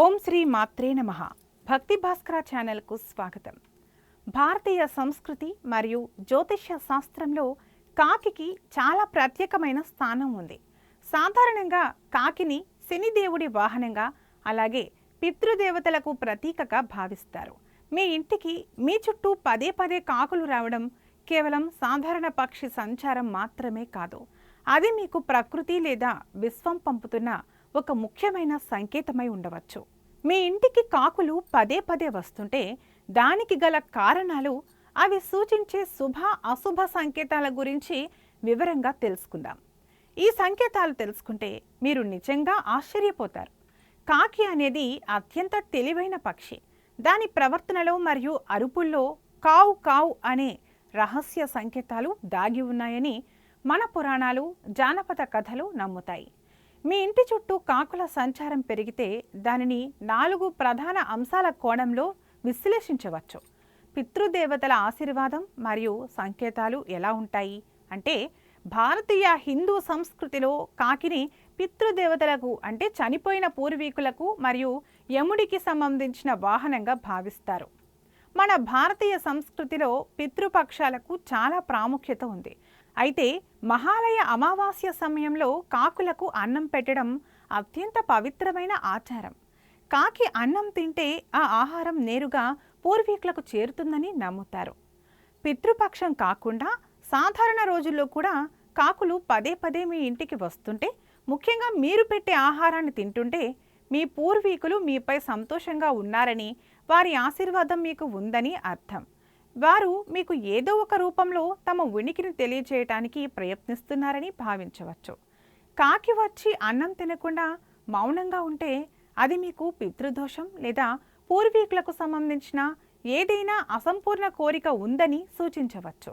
ఓం శ్రీ మాత్రే నమ. భక్తి భాస్కర ఛానల్కు స్వాగతం. భారతీయ సంస్కృతి మరియు జ్యోతిష్య శాస్త్రంలో కాకికి చాలా ప్రత్యేకమైన స్థానం ఉంది. సాధారణంగా కాకిని శనిదేవుడి వాహనంగా అలాగే పితృదేవతలకు ప్రతీకగా భావిస్తారు. మీ ఇంటికి మీ చుట్టూ పదే పదే కాకులు రావడం కేవలం సాధారణ పక్షి సంచారం మాత్రమే కాదు. అది మీకు ప్రకృతి లేదా విశ్వం పంపుతున్న ఒక ముఖ్యమైన సంకేతమై ఉండవచ్చు. మీ ఇంటికి కాకులు పదే పదే వస్తుంటే దానికి గల కారణాలు అవి సూచించే శుభ అశుభ సంకేతాల గురించి వివరంగా తెలుసుకుందాం. ఈ సంకేతాలు తెలుసుకుంటే మీరు నిజంగా ఆశ్చర్యపోతారు. కాకి అనేది అత్యంత తెలివైన పక్షి. దాని ప్రవర్తనలో మరియు అరుపుల్లో కావు కావు అనే రహస్య సంకేతాలు దాగి ఉన్నాయని మన పురాణాలు జానపద కథలు నమ్ముతాయి. మీ ఇంటి చుట్టూ కాకుల సంచారం పెరిగితే దానిని నాలుగు ప్రధాన అంశాల కోణంలో విశ్లేషించవచ్చు. పితృదేవతల ఆశీర్వాదం మరియు సంకేతాలు ఎలా ఉంటాయి? అంటే భారతీయ హిందూ సంస్కృతిలో కాకిని పితృదేవతలకు అంటే చనిపోయిన పూర్వీకులకు మరియు యముడికి సంబంధించిన వాహనంగా భావిస్తారు. మన భారతీయ సంస్కృతిలో పితృపక్షాలకు చాలా ప్రాముఖ్యత ఉంది. అయితే మహాలయ అమావాస్య సమయంలో కాకులకు అన్నం పెట్టడం అత్యంత పవిత్రమైన ఆచారం. కాకి అన్నం తింటే ఆ ఆహారం నేరుగా పూర్వీకులకు చేరుతుందని నమ్ముతారు. పితృపక్షం కాకుండా సాధారణ రోజుల్లో కూడా కాకులు పదే పదే మీ ఇంటికి వస్తుంటే ముఖ్యంగా మీరు పెట్టే ఆహారాన్ని తింటుంటే మీ పూర్వీకులు మీపై సంతోషంగా ఉన్నారని వారి ఆశీర్వాదం మీకు ఉందని అర్థం. వారు మీకు ఏదో ఒక రూపంలో తమ ఉనికిని తెలియజేయటానికి ప్రయత్నిస్తున్నారని భావించవచ్చు. కాకి వచ్చి అన్నం తినకుండా మౌనంగా ఉంటే అది మీకు పితృదోషం లేదా పూర్వీకులకు సంబంధించిన ఏదైనా అసంపూర్ణ కోరిక ఉందని సూచించవచ్చు.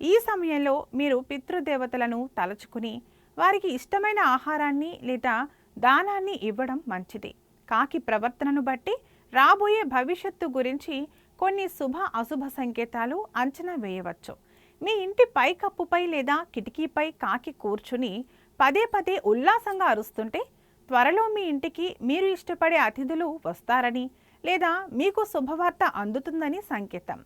ఈ సమయంలో మీరు పితృదేవతలను తలచుకుని వారికి ఇష్టమైన ఆహారాన్ని లేదా దానాన్ని ఇవ్వడం మంచిది. కాకి ప్రవర్తనను బట్టి రాబోయే భవిష్యత్తు గురించి కొన్ని శుభ అశుభ సంకేతాలు అంచనా వేయవచ్చు. మీ ఇంటి పైకప్పుపై లేదా కిటికీపై కాకి కూర్చుని పదే పదే ఉల్లాసంగా అరుస్తుంటే త్వరలో మీ ఇంటికి మీరు ఇష్టపడే అతిథులు వస్తారని లేదా మీకు శుభవార్త అందుతుందని సంకేతం.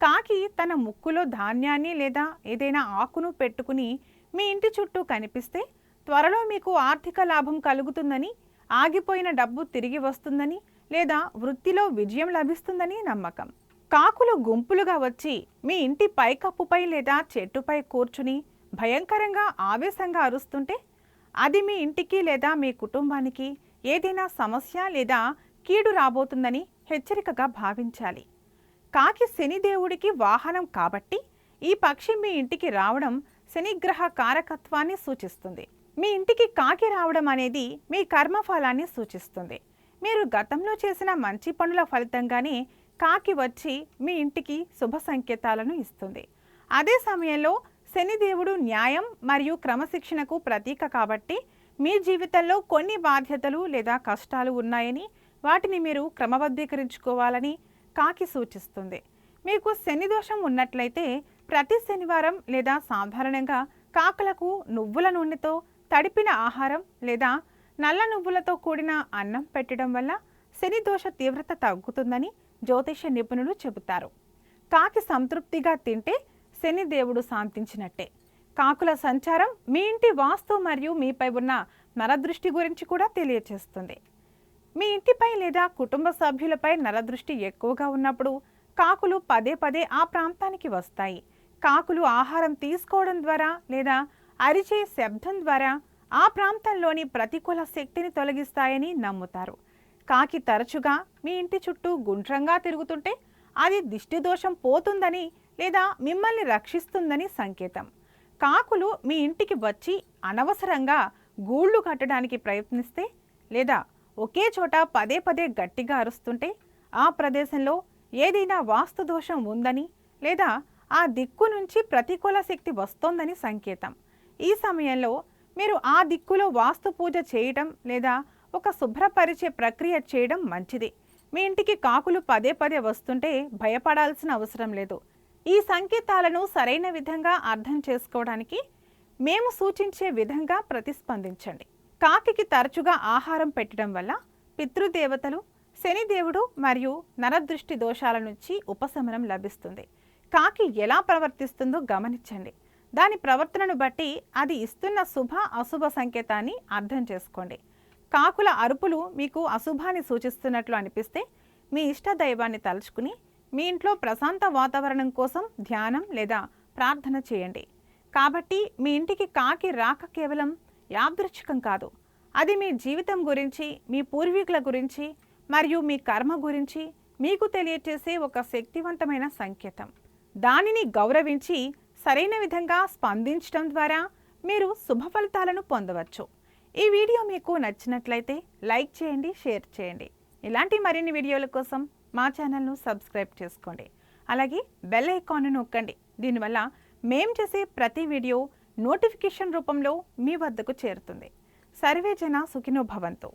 కాకి తన ముక్కులో ధాన్యాన్ని లేదా ఏదైనా ఆకును పెట్టుకుని మీ ఇంటి చుట్టూ కనిపిస్తే త్వరలో మీకు ఆర్థిక లాభం కలుగుతుందని ఆగిపోయిన డబ్బు తిరిగి వస్తుందని లేదా వృత్తిలో విజయం లభిస్తుందని నమ్మకం. కాకులు గుంపులుగా వచ్చి మీ ఇంటి పైకప్పుపై లేదా చెట్టుపై కూర్చుని భయంకరంగా ఆవేశంగా అరుస్తుంటే అది మీ ఇంటికి లేదా మీ కుటుంబానికి ఏదైనా సమస్య లేదా కీడు రాబోతుందని హెచ్చరికగా భావించాలి. కాకి శనిదేవుడికి వాహనం కాబట్టి ఈ పక్షి మీ ఇంటికి రావడం శనిగ్రహ కారకత్వాన్ని సూచిస్తుంది. మీ ఇంటికి కాకి రావడం అనేది మీ కర్మఫలాన్ని సూచిస్తుంది. మీరు గతంలో చేసిన మంచి పనుల ఫలితంగానే కాకి వచ్చి మీ ఇంటికి శుభ సంకేతాలను ఇస్తుంది. అదే సమయంలో శనిదేవుడు న్యాయం మరియు క్రమశిక్షణకు ప్రతీక కాబట్టి మీ జీవితంలో కొన్ని బాధ్యతలు లేదా కష్టాలు ఉన్నాయని వాటిని మీరు క్రమబద్ధీకరించుకోవాలని కాకి సూచిస్తుంది. మీకు శని దోషం ఉన్నట్లయితే ప్రతి శనివారం లేదా సాధారణంగా కాకలకు నువ్వుల నూనెతో తడిపిన ఆహారం లేదా నల్ల నువ్వులతో కూడిన అన్నం పెట్టడం వల్ల శని దోష తీవ్రత తగ్గుతుందని జ్యోతిష నిపుణులు చెబుతారు. కాకి సంతృప్తిగా తింటే శని దేవుడు శాంతించినట్టే. కాకుల సంచారం మీ ఇంటి వాస్తు మరియు మీపై ఉన్న నరదృష్టి గురించి కూడా తెలియచేస్తుంది. మీ ఇంటిపై లేదా కుటుంబ సభ్యులపై నరదృష్టి ఎక్కువగా ఉన్నప్పుడు కాకులు పదే పదే ఆ ప్రాంతానికి వస్తాయి. కాకులు ఆహారం తీసుకోవడం ద్వారా లేదా అరిచే శబ్దం ద్వారా ఆ ప్రాంతంలోని ప్రతికూల శక్తిని తొలగిస్తాయని నమ్ముతారు. కాకి తరచుగా మీ ఇంటి చుట్టూ గుండ్రంగా తిరుగుతుంటే అది దిష్టి దోషం పోతుందని లేదా మిమ్మల్ని రక్షిస్తుందని సంకేతం. కాకులు మీ ఇంటికి వచ్చి అనవసరంగా గూళ్ళు కట్టడానికి ప్రయత్నిస్తే లేదా ఒకే చోట పదే పదే గట్టిగా అరుస్తుంటే ఆ ప్రదేశంలో ఏదైనా వాస్తు దోషం ఉందని లేదా ఆ దిక్కు నుంచి ప్రతికూల శక్తి వస్తోందని సంకేతం. ఈ సమయంలో మీరు ఆ దిక్కులో వాస్తు పూజ చేయటం లేదా ఒక శుభ్రపరిచే ప్రక్రియ చేయడం మంచిది. మీ ఇంటికి కాకులు పదే పదే వస్తుంటే భయపడాల్సిన అవసరం లేదు. ఈ సంకేతాలను సరైన విధంగా అర్థం చేసుకోవడానికి మేము సూచించే విధంగా ప్రతిస్పందించండి. కాకికి తరచుగా ఆహారం పెట్టడం వల్ల పితృదేవతలు శనిదేవుడు మరియు నరదృష్టి దోషాల నుంచి ఉపశమనం లభిస్తుంది. కాకి ఎలా ప్రవర్తిస్తుందో గమనించండి. దాని ప్రవర్తనను బట్టి అది ఇస్తున్న శుభ అశుభ సంకేతాన్ని అర్థం చేసుకోండి. కాకుల అరుపులు మీకు అశుభాన్ని సూచిస్తున్నట్లు అనిపిస్తే మీ ఇష్ట దైవాన్ని తలుచుకుని మీ ఇంట్లో ప్రశాంత వాతావరణం కోసం ధ్యానం లేదా ప్రార్థన చేయండి. కాబట్టి మీ ఇంటికి కాకి రాక కేవలం యాదృచ్ఛికం కాదు. అది మీ జీవితం గురించి మీ పూర్వీకుల గురించి మరియు మీ కర్మ గురించి మీకు తెలియచేసే ఒక శక్తివంతమైన సంకేతం. దానిని గౌరవించి సరైన విధంగా స్పందించడం ద్వారా మీరు శుభ ఫలితాలను పొందవచ్చు. ఈ వీడియో మీకు నచ్చినట్లయితే లైక్ చేయండి షేర్ చేయండి. ఇలాంటి మరిన్ని వీడియోల కోసం మా ఛానల్ను సబ్స్క్రైబ్ చేసుకోండి. అలాగే బెల్ ఐకాన్ను నొక్కండి. దీనివల్ల మేం చేసే ప్రతి వీడియో నోటిఫికేషన్ రూపంలో మీ వద్దకు చేరుతుంది. సర్వే జన సుఖినో భవంతు.